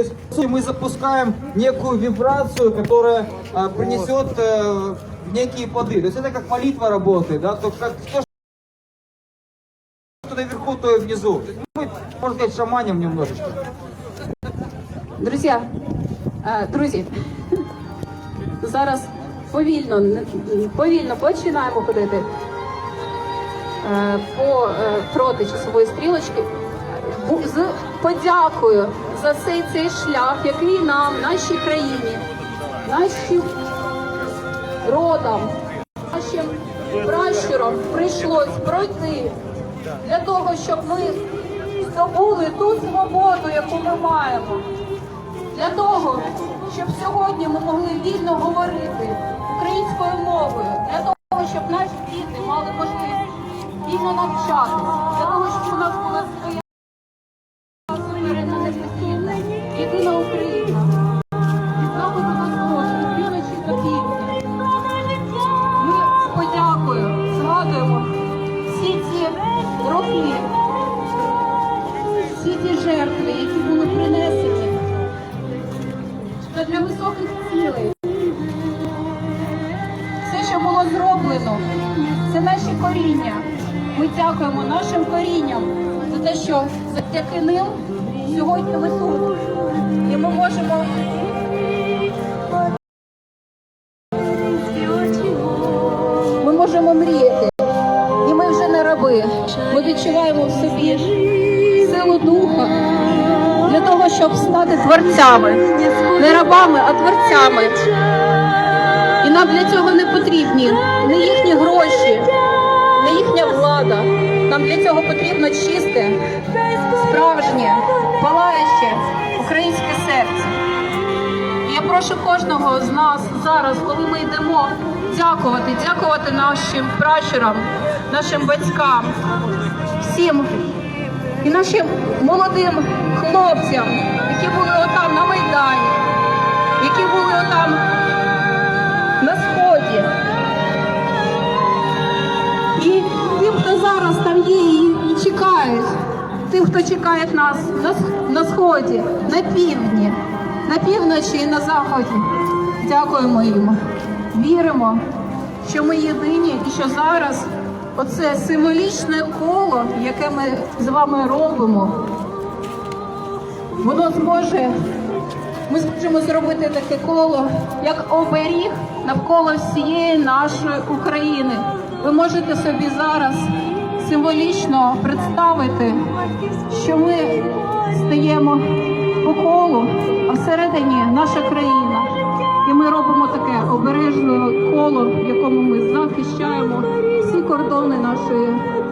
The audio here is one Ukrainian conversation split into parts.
есть по сути, мы запускаем некую вибрацию, которая а, принесет э, некие плоды. То есть это как молитва работает, да, то как то, что наверху, то и внизу. То есть мы, можно сказать, шаманим немножечко. Друзі, е, друзі, зараз повільно, не- повільно починаємо ходити е, по е, проти часової стрілочки Бу- з подякою за цей цей шлях, який нам, нашій країні, нашим родам, нашим пращурам прийшлось пройти для того, щоб ми здобули ту свободу, яку ми маємо. Для того, щоб сьогодні ми могли вільно говорити українською мовою, для того, щоб наші діти мали можливість вільно навчатися, для того, щоб у нас була для високих цілей. Все, що було зроблено, це наші коріння. Ми дякуємо нашим корінням за те, що завдяки ним сьогодні ми тут. І ми можемо ми можемо мріяти. І ми вже не раби. Ми відчуваємо в щоб стати творцями. Не рабами, а творцями. І нам для цього не потрібні не їхні гроші, не їхня влада. Нам для цього потрібно чисте, справжнє, палаюче українське серце. І я прошу кожного з нас зараз, коли ми йдемо, дякувати, дякувати нашим пращурам, нашим батькам, всім і нашим молодим хлопцям, які були отам на Майдані, які були отам на сході. І тим, хто зараз там є і, чекають, тим, хто чекає нас на сході, на півдні, на півночі і на заході. Дякуємо їм. Віримо, що ми єдині і що зараз оце символічне коло, яке ми з вами робимо, воно зможе ми зможемо зробити таке коло, як оберіг навколо всієї нашої України. Ви можете собі зараз символічно представити, що ми стаємо по колу, а всередині наша країна. І ми робимо таке обережне коло, в якому ми захищаємо всі кордони нашої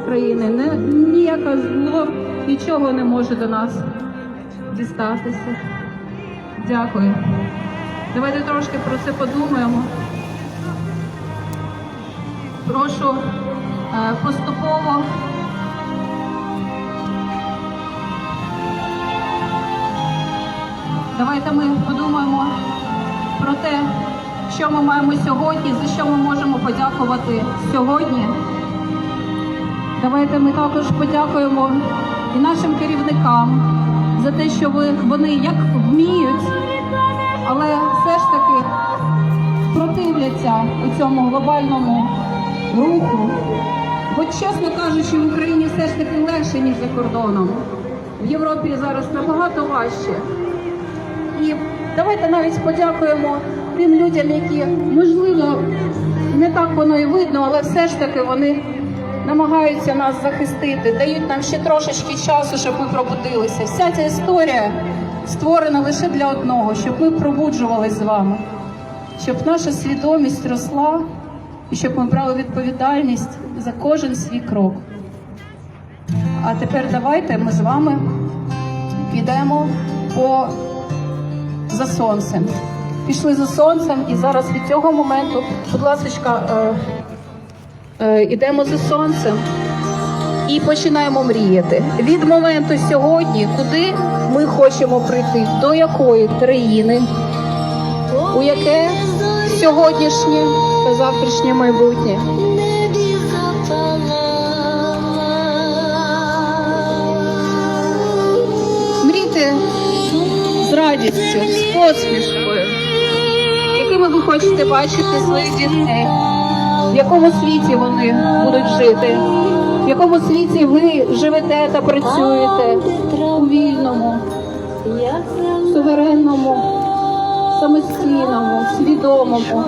країни. Не, ніяке зло нічого не може до нас дістатися. Дякую. Давайте трошки про це подумаємо. Прошу е, поступово. Давайте ми подумаємо про те, що ми маємо сьогодні, за що ми можемо подякувати сьогодні. Давайте ми також подякуємо і нашим керівникам за те, що вони як вміють, але все ж таки противляться у цьому глобальному руху. Бо, чесно кажучи, в Україні все ж таки легше, ніж за кордоном. В Європі зараз набагато важче. І давайте навіть подякуємо тим людям, які, можливо, не так воно і видно, але все ж таки вони намагаються нас захистити, дають нам ще трошечки часу, щоб ми пробудилися. Вся ця історія створена лише для одного, щоб ми пробуджувались з вами, щоб наша свідомість росла і щоб ми брали відповідальність за кожен свій крок. А тепер давайте ми з вами підемо по за сонцем. Пішли за сонцем, і зараз від цього моменту, будь ласка, е, е, ідемо за сонцем і починаємо мріяти. Від моменту сьогодні, куди ми хочемо прийти, до якої країни, у яке сьогоднішнє та завтрашнє майбутнє. Зранку. радістю, з посмішкою. Якими ви хочете бачити своїх дітей? В якому світі вони будуть жити? В якому світі ви живете та працюєте? У вільному, суверенному, самостійному, свідомому,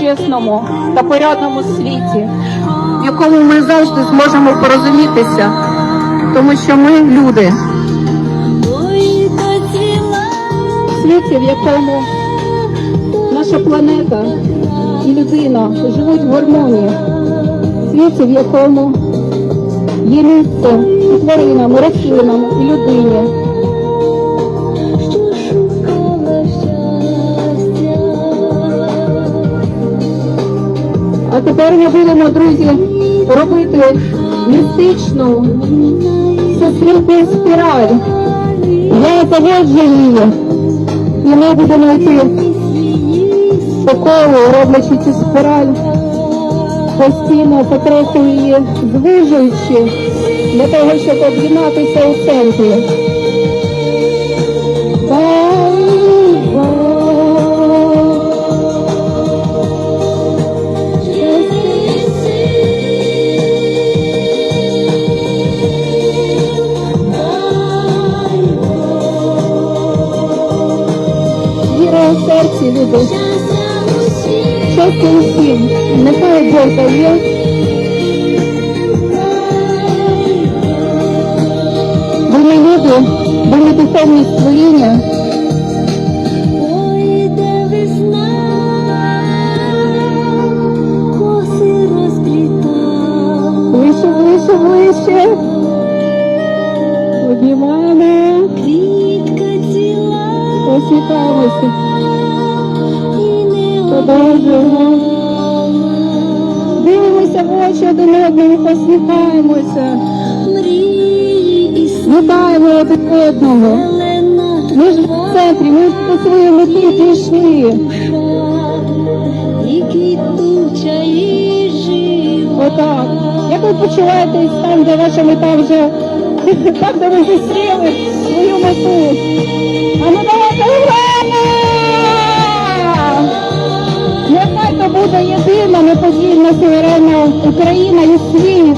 чесному та порядному світі, в якому ми завжди зможемо порозумітися, тому що ми люди. Світі, в якому наша планета і людина живуть в гармонії, світі, в якому є місце і тваринам, і рослинам, і людині. А тепер ми будемо, друзі, робити містичну всесвітню спіраль. Я заводжу її. Будемо йти по колу, роблячи цю спіраль, постійно потроху її звужуючи, для того, щоб об'єднатися у центрі. Нехай Бог дає. Бо ми люди, бо ми духовні створіння. Вище, вище, вище. Обнімаємо, Квітка ціла посміхаємося, не продовжуємо. Дивимося в очі один одному, посміхаємося. Вітаємо один одного. Ми ж в центрі, ми до своєї мети дійшли. душа, і квітуча, і жива. Отак. Як ви почуваєтесь там, де ваша мета вже там, де ви зустріли свою мету? А ну давайте ура! буде єдина неподільна суверенна Україна і світ.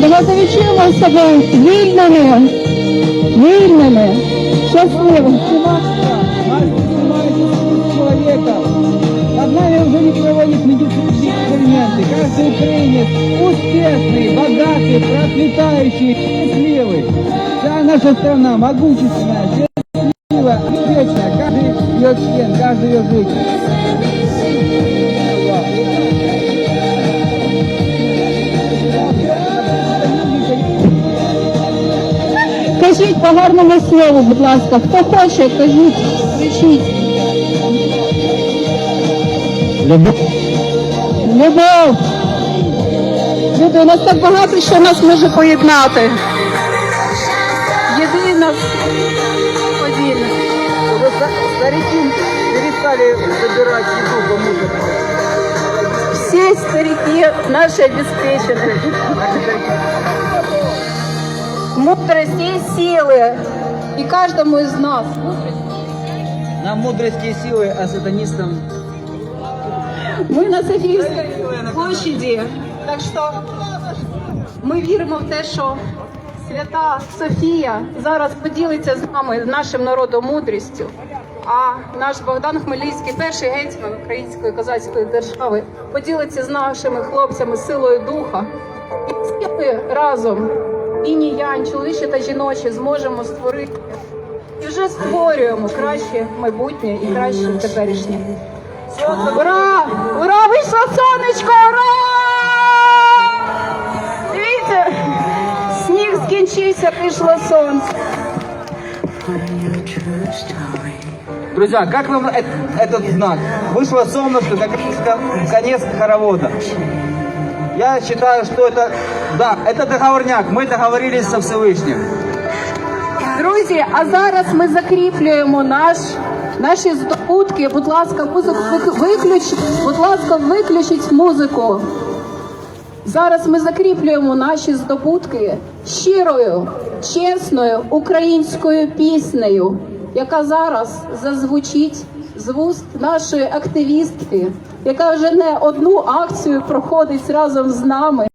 Давайте відчуємо себе вільними, вільними, щасливими. Маркс занимается судьбой человека. Над нами уже не проводит медицинские эксперименты. Каждый украинец успешный, богатый, процветающий, счастливый. Вся наша страна могущественная, счастливая, вечная. Каждый ее член, каждый ее житель. Кажіть по гарному слову, будь ласка. Хто хоче, кажіть, кричіть. Любов. Любов. Люди, у нас так багато, що нас може поєднати. Єдина подільна. Старики перестали забирать еду по мусору. Всі старики наші обеспечені. Мудрость і сили. І кожному із нас. Нам мудрости и силы, а сатанистам Ми на Софійській площаді. Так що ми віримо в те, що свята Софія зараз поділиться з нами, з нашим народом мудрістю. А наш Богдан Хмельницький, перший гетьман української козацької держави, поділиться з нашими хлопцями силою духа. І всі ми разом, і янь, чоловіче та жіноче, зможемо створити і вже створюємо краще майбутнє і краще теперішнє. Ура! Ура! Вийшло сонечко! Ура! Дивіться, сніг скінчився, прийшло сонце. Друзья, как вам э- этот знак? Вышло солнышко, как кон- конец хоровода. Я считаю, что это, да, это договорняк. Мы договорились со Всевышним. Друзі, а зараз ми закріплюємо наш, наші здобутки. Будь ласка, музику вик- виключ, будь ласка, виключіть музику. Зараз ми закріплюємо наші здобутки щирою чесною українською піснею, яка зараз зазвучить з вуст нашої активістки, яка вже не одну акцію проходить разом з нами.